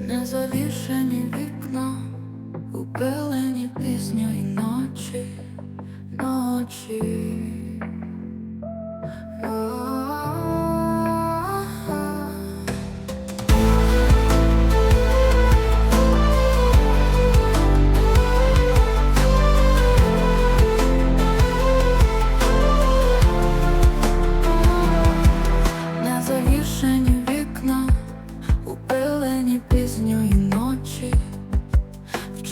Незавішені вікна, упилені пісню і ночі, ночі.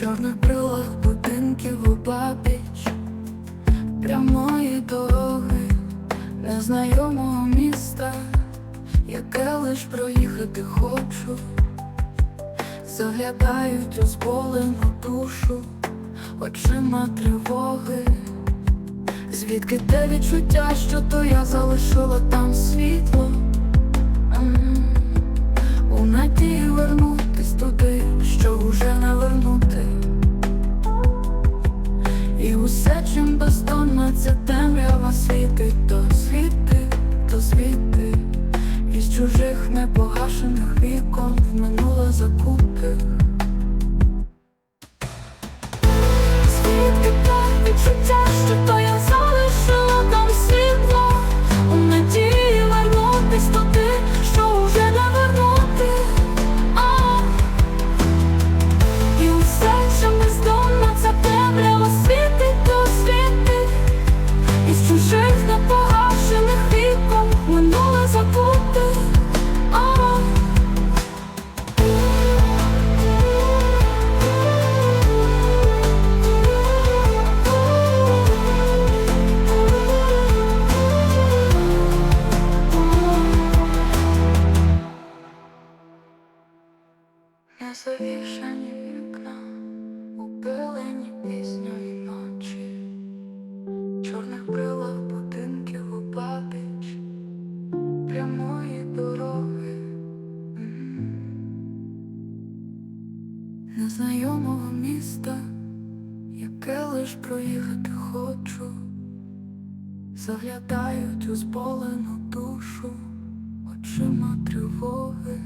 Чорних брилах будинків у бабіч, прямої дороги, незнайомого міста, яке лиш проїхати хочу, заглядають у зболену душу, очима тривоги. Звідки те відчуття, що то я залишила там світло усе, чим бездонна Незавішані вікна, упилені пісньої ночі, чорних брилах будинків у прямої дороги, незнайомого міста, яке лиш проїхати хочу, заглядають у зболену душу очима тривоги.